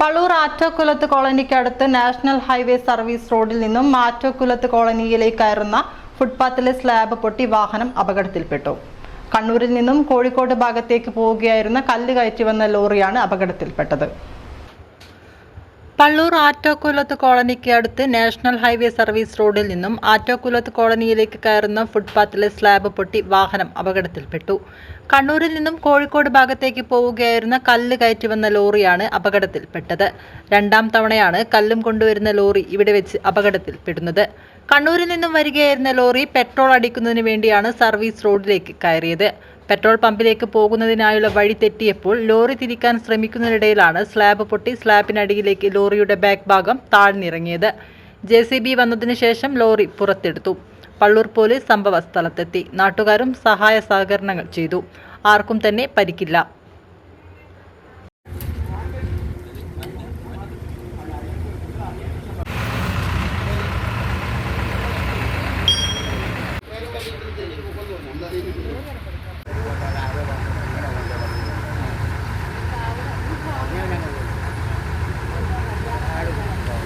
പള്ളൂർ ആറ്റോക്കുലത്ത് കോളനിക്കടുത്ത് national highway service റോഡിൽ നിന്നും ആറ്റോക്കുലത്ത് കോളനിയിലേക്ക് കയറുന്ന ഫുട്പാത്തിലെ സ്ലാബ് പൊട്ടി വാഹനം അപകടത്തിൽപ്പെട്ടു. കണ്ണൂരിൽ നിന്നും കോഴിക്കോട് ഭാഗത്തേക്ക് പോവുകയായിരുന്ന കല്ല് കയറ്റി വന്ന ലോറിയാണ് അപകടത്തിൽപ്പെട്ടത്. പള്ളൂർ ആറ്റോക്കുലത്ത് കോളനിക്ക് അടുത്ത് നാഷണൽ ഹൈവേ സർവീസ് റോഡിൽ നിന്നും ആറ്റോക്കുലത്ത് കോളനിയിലേക്ക് കയറുന്ന ഫുട്പാത്തിലെ സ്ലാബ് പൊട്ടി വാഹനം അപകടത്തിൽപ്പെട്ടു. കണ്ണൂരിൽ നിന്നും കോഴിക്കോട് ഭാഗത്തേക്ക് പോവുകയായിരുന്ന കല്ല് കയറ്റി വന്ന ലോറിയാണ് അപകടത്തിൽപ്പെട്ടത്. രണ്ടാം തവണയാണ് കല്ലും കൊണ്ടുവരുന്ന ലോറി ഇവിടെ വെച്ച് അപകടത്തിൽപ്പെടുന്നത്. കണ്ണൂരിൽ നിന്നും വരികയായിരുന്ന ലോറി പെട്രോൾ അടിക്കുന്നതിന് വേണ്ടിയാണ് സർവീസ് റോഡിലേക്ക് കയറിയത്. പെട്രോൾ പമ്പിലേക്ക് പോകുന്നതിനായുള്ള വഴി തെറ്റിയപ്പോൾ ലോറി തിരിക്കാൻ ശ്രമിക്കുന്നതിനിടയിലാണ് സ്ലാബ് പൊട്ടി സ്ലാബിനടിയിലേക്ക് ലോറിയുടെ ബാക്ക് ഭാഗം താഴ്ന്നിറങ്ങിയത്. ജെ സി ബി വന്നതിന് ശേഷം ലോറി പുറത്തെടുത്തു. പള്ളൂർ പോലീസ് സംഭവ സ്ഥലത്തെത്തി. നാട്ടുകാരും സഹായ സഹകരണങ്ങൾ ചെയ്തു. ആർക്കും തന്നെ പരിക്കില്ല.